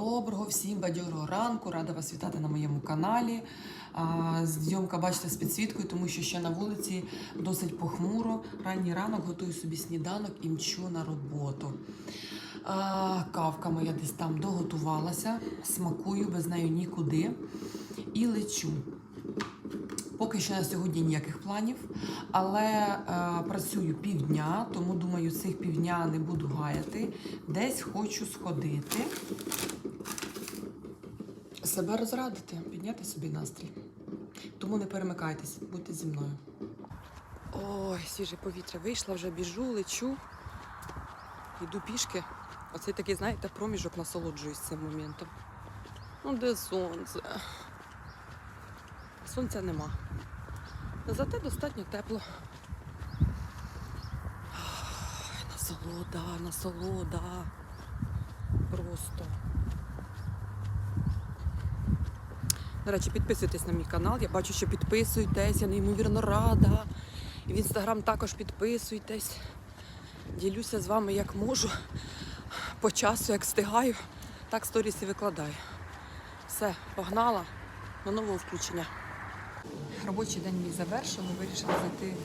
Доброго всім бадьорого ранку. Рада вас вітати на моєму каналі. Зйомка, бачите, з підсвіткою, тому що ще на вулиці досить похмуро. Ранній ранок готую собі сніданок і мчу на роботу. Кавка моя десь там доготувалася, смакую, без неї нікуди. І лечу. Поки що на сьогодні ніяких планів, але е, працюю півдня, тому думаю, цих півдня не буду гаяти. Десь хочу сходити, себе розрадити, підняти собі настрій. Тому не перемикайтесь, будьте зі мною. Ой, свіже повітря вийшла, вже біжу, лечу, йду пішки. Оцей такий, знаєте, проміжок насолоджуюсь цим моментом. Ну, де сонце? Сонця нема. Зате достатньо тепло. Ой, Насолода, насолода. Просто. До речі, підписуйтесь на мій канал. Я бачу, що підписуєтесь, я неймовірно рада. І в інстаграм також підписуйтесь. Ділюся з вами як можу. По часу, як встигаю, так сторіс і викладаю. Все, погнала. До нового включення. Робочий день мій завершений. Вирішила зайти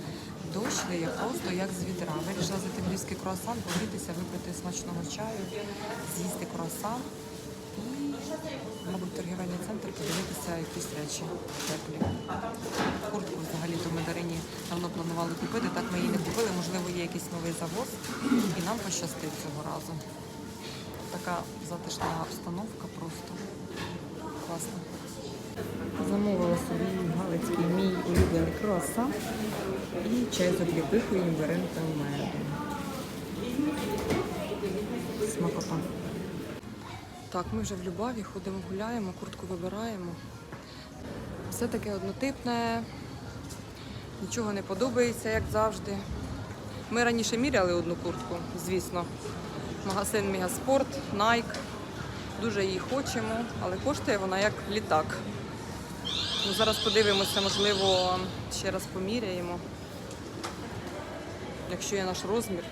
дощ, де я просто як з відра. Вирішила зайти в львівський круасан, погрітися, випити смачного чаю, з'їсти круасан і, мабуть, торгівельний центр подивитися якісь речі теплі. Куртку взагалі-то ми Дарині давно планували купити, так ми її не купили. Можливо, є якийсь новий завоз, і нам пощастить цього разу. Така затишна обстановка просто класна. Замовила собі галицький мій улюблений круасан і чай з обліпихою, імбирем та медом. Так, ми вже в Любаві ходимо, гуляємо, куртку вибираємо. Все таке однотипне, нічого не подобається, як завжди. Ми раніше міряли одну куртку, звісно. Магазин Мегаспорт, Nike. Дуже її хочемо, але коштує вона як літак. Ну, зараз подивимося, можливо, ще раз поміряємо. Якщо є наш розмір,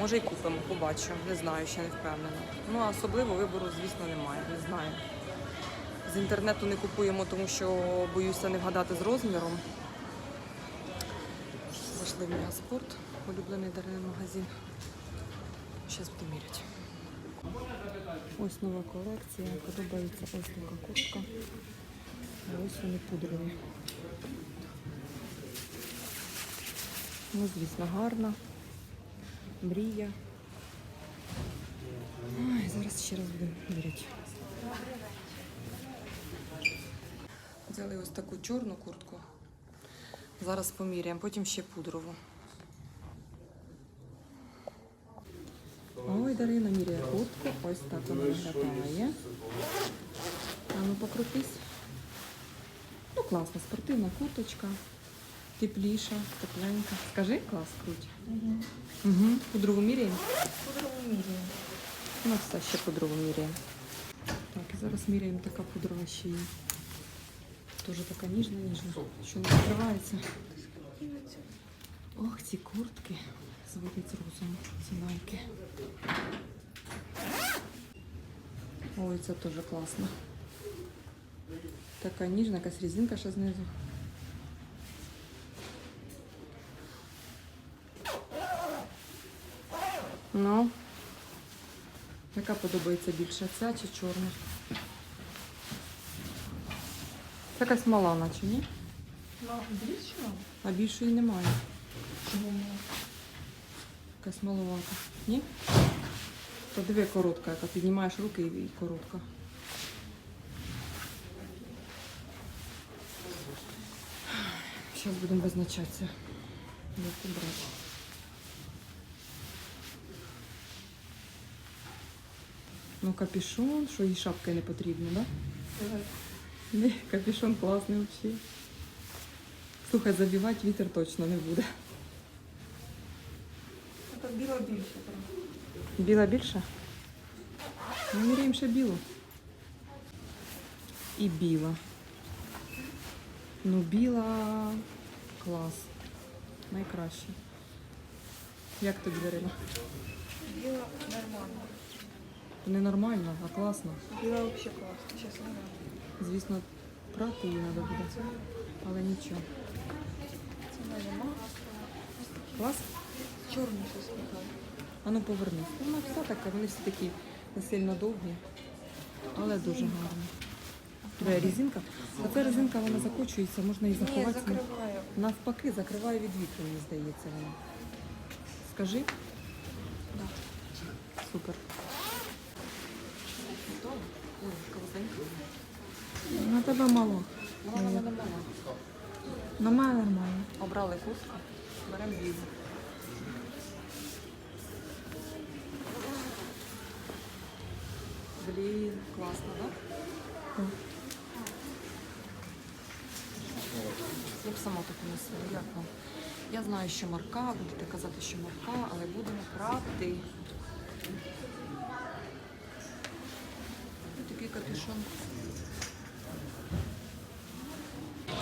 може і купимо, побачу. Не знаю, ще не впевнена. Ну, а особливо вибору, звісно, немає. Не знаю. З інтернету не купуємо, тому що боюся не вгадати з розміром. Зайшли в Мегаспорт, улюблений Даринин магазин. Зараз буду міряти. Ось нова колекція. Подобається ось така куртка. Ось вони пудрові. Ну, звісно, гарна. Мрія. Ой, зараз ще раз буду міряти. Взяли ось таку чорну куртку. Зараз поміряємо, потім ще пудрову. Ой, Дарина міряє куртку. Ось так вона виглядає. А ну покрутись. Ну, класна, спортивна курточка. Тепліша, тепленька. Скажи, клас, круть. Угу. Угу. Пудрову міряємо? Пудрову міряємо. У нас все ще пудрову міряємо. Так, і зараз міряємо така пудрова ще є. Тоже така ніжна, ніжна. Що не відкривається. Ох, ці куртки зводять з розуму. Ці найки. Ой, це теж класно. Така ніжна, якась різинка ще знизу. Ну, яка подобається більше, ця чи чорна? Це якась мала, наче, ні? Більше? А більшої немає. Чому? Якась маловата. Ні? То диви коротка, яка піднімаєш руки і і коротка. Зараз будемо визначатися. Як брати. Ну, капюшон, що їй шапки не потрібно, так? Да? Ні, капюшон класний взагалі. Слухай, забивати вітер точно не буде. Це біло більше. Біла більше? Ми міряємо ще білу. І біла. Ну, біла клас. Найкраще. Як тобі, Дарина? Біло нормально. Ненормально, а класно. Біла вообще класно, чесно. Звісно, прати її треба буде, але нічого. Це нема. Клас? Чорний щось таке. А ну повернись. Вона вся така, вони всі такі не сильно довгі, але дуже гарні. Де резинка? А ця резинка вона закочується, можна її Ні, заховати. закриваю. Навпаки, закриває від вітру, мені здається вона. Скажи? Да. Супер. На тебе мало. На мене мала. На мене нормально. Обрали куртку, беремо візу. Блін, класно, так? Так. Я б сама таку носила, як вам? Я знаю, що марка, будете казати, що марка, але будемо прати. Ось такий капюшон.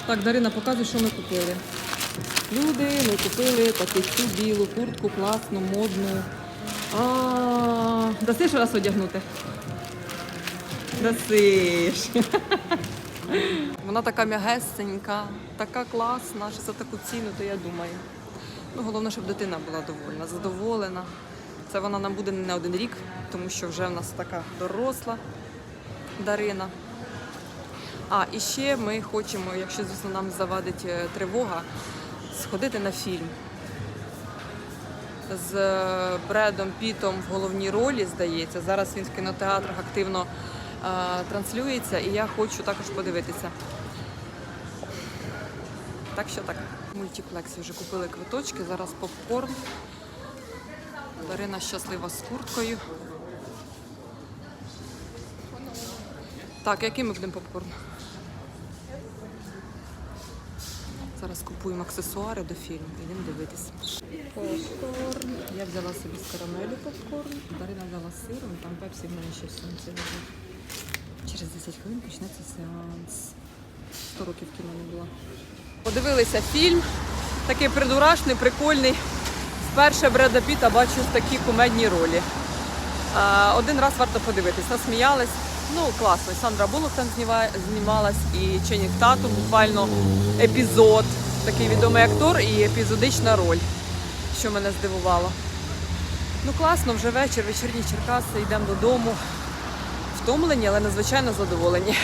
Так, Дарина, показуй, що ми купили. Люди, ми купили таку цю білу куртку, класну, модну. А, дасиш раз одягнути? Дасиш. Вона така м'ягесенька, така класна, що за таку ціну, то я думаю. Ну, головне, щоб дитина була довольна, задоволена. Це вона нам буде не один рік, тому що вже в нас така доросла Дарина. А, і ще ми хочемо, якщо, звісно, нам завадить е, тривога, сходити на фільм з е, Бредом Пітом в головній ролі, здається. Зараз він в кінотеатрах активно е, транслюється, і я хочу також подивитися. Так що так. Мультиплексі вже купили квиточки, зараз попкорн. Дарина щаслива з курткою. Так, який ми будемо попкорн? Зараз купуємо аксесуари до фільму, йдемо дивитися. Попкорн. Я взяла собі з карамелю попкорн, Дарина взяла з сиром, там пепсі в мене ще в сумці лежить. Через 10 хвилин почнеться сеанс. 100 років кіно не було. Подивилися фільм, такий придурашний, прикольний. Вперше Бреда Піта бачу в такій кумедній ролі. Один раз варто подивитись, насміялись. Ну, класно. Сандра Буллок там знімалась, і Ченнінг Татум, буквально епізод. Такий відомий актор і епізодична роль, що мене здивувало. Ну, класно, вже вечір, вечірні Черкаси, йдемо додому. Втомлені, але надзвичайно задоволені.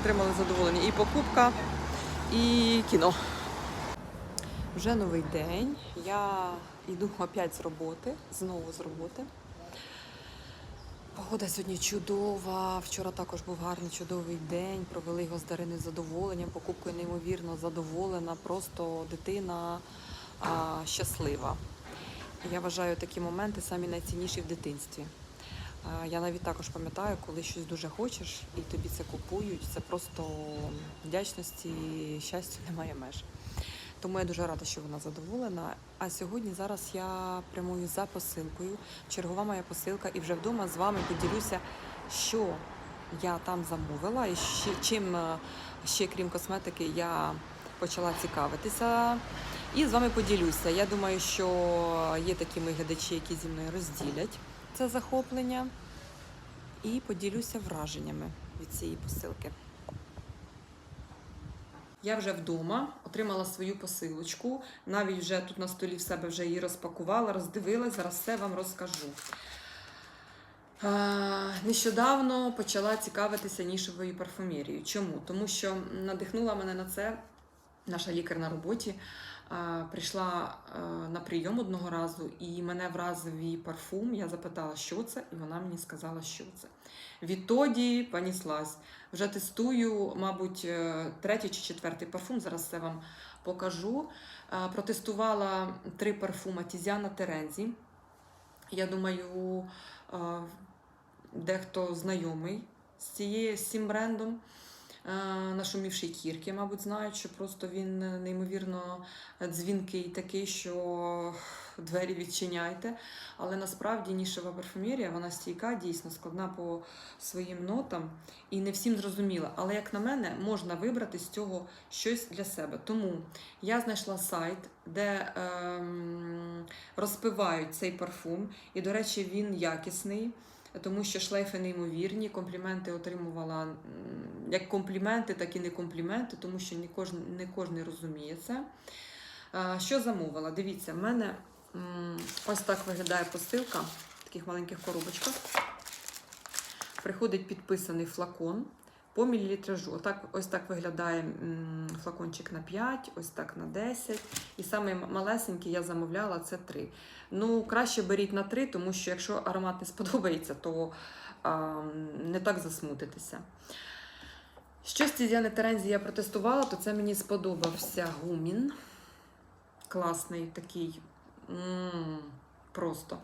Отримали задоволення і покупка, і кіно. Вже новий день. Я йду опять з роботи, знову з роботи. Погода сьогодні чудова. Вчора також був гарний чудовий день. Провели його з Дариною з задоволенням. Покупкою неймовірно задоволена. Просто дитина а, щаслива. Я вважаю такі моменти самі найцінніші в дитинстві. А, Я навіть також пам'ятаю, коли щось дуже хочеш і тобі це купують. Це просто вдячності, щастя немає меж. Тому я дуже рада, що вона задоволена. А сьогодні зараз я прямую за посилкою. Чергова моя посилка, і вже вдома з вами поділюся, що я там замовила, і ще, чим е, ще крім косметики я почала цікавитися. І з вами поділюся. Я думаю, що є такі мої глядачі, які зі мною розділять це захоплення. І поділюся враженнями від цієї посилки. Я вже вдома отримала свою посилочку. Навіть вже тут на столі в себе вже її розпакувала, роздивилась. Зараз все вам розкажу. Нещодавно почала цікавитися нішевою парфумерією. Чому? Тому що надихнула мене на це наша лікар на роботі. Е, Прийшла е, на прийом одного разу, і мене вразив її парфум. Я запитала, що це, і вона мені сказала, що це. Відтоді поніслась. Вже тестую, мабуть, е, третій чи четвертий парфум. Зараз все вам покажу. Протестувала три парфума Тізяна Терензі. Я думаю, дехто знайомий з цим брендом. Нашумівший кірки, мабуть, знають, що просто він е, неймовірно дзвінкий такий, що двері відчиняйте. Але насправді нішева парфумерія, вона стійка, дійсно складна по своїм нотам і не всім зрозуміла. Але, як на мене, можна вибрати з цього щось для себе. Тому я знайшла сайт, де ем, розпивають цей парфум. І, до речі, він якісний. Тому що шлейфи неймовірні, компліменти отримувала як компліменти, так і не компліменти, тому що не кожен, не кожен розуміє це. Що замовила? Дивіться, в мене ось так виглядає посилка в таких маленьких коробочках. Приходить підписаний флакон по мілілітражу. Отак, ось так виглядає флакончик на 5, ось так на 10. І саме малесенький я замовляла це 3. Ну, краще беріть на 3, тому що якщо аромат не сподобається, то а, не так засмутитися. Що з Тізіани Терензі я протестувала, то це мені сподобався гумін. Класний такий. м просто.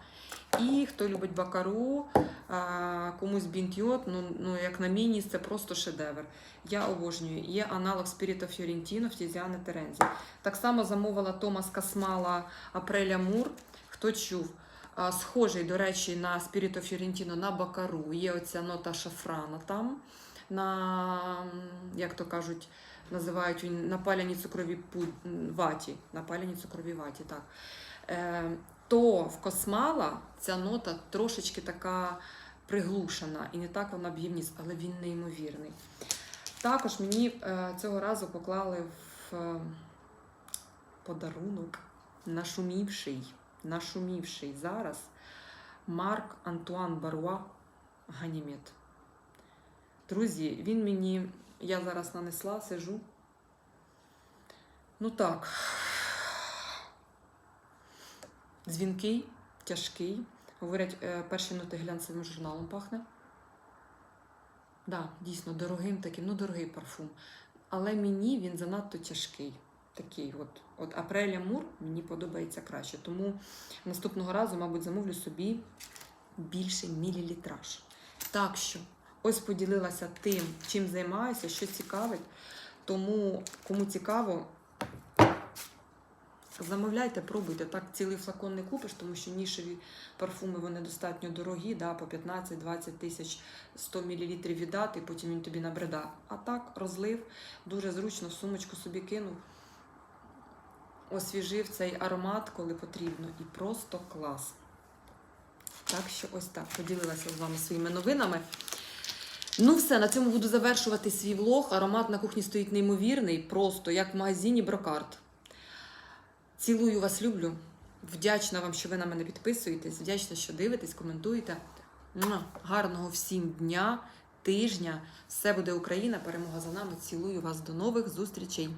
І хто любить бакару, а, комусь бінтйот, ну, ну як на міні, це просто шедевр. Я обожнюю. Є аналог of Fiorentino в Тізіани Терензі. Так само замовила Томас Касмала Апреля Мур. Хто чув? А, Схожий, до речі, на of Fiorentino на бакару. Є оця нота шафрана там. На, як то кажуть, називають він напаляні цукрові ваті. Напаляні цукрові ваті, так. Е, то в Космала ця нота трошечки така приглушена і не так вона б'є в але він неймовірний. Також мені е, цього разу поклали в е, подарунок нашумівший, нашумівший зараз Марк Антуан Баруа Ганімет. Друзі, він мені, я зараз нанесла, сижу. Ну так. Дзвінкий, тяжкий. Говорять, е, перші ноти глянцевим журналом пахне. Да, дійсно, дорогим таким, ну дорогий парфум. Але мені він занадто тяжкий. Такий от, от Апреля Мур мені подобається краще. Тому наступного разу, мабуть, замовлю собі більший мілілітраж. Так що, ось поділилася тим, чим займаюся, що цікавить. Тому, кому цікаво, замовляйте, пробуйте. Так цілий флакон не купиш, тому що нішеві парфуми вони достатньо дорогі, да, по 15-20 тисяч 100 мл віддати, потім він тобі набрида. А так, розлив, дуже зручно, в сумочку собі кинув, освіжив цей аромат, коли потрібно, і просто клас. Так що ось так поділилася з вами своїми новинами. Ну, все, на цьому буду завершувати свій влог. Аромат на кухні стоїть неймовірний, просто як в магазині Брокарт. Цілую вас, люблю. Вдячна вам, що ви на мене підписуєтесь. Вдячна, що дивитесь, коментуєте. Гарного всім дня, тижня. Все буде Україна. Перемога за нами. Цілую вас до нових зустрічей.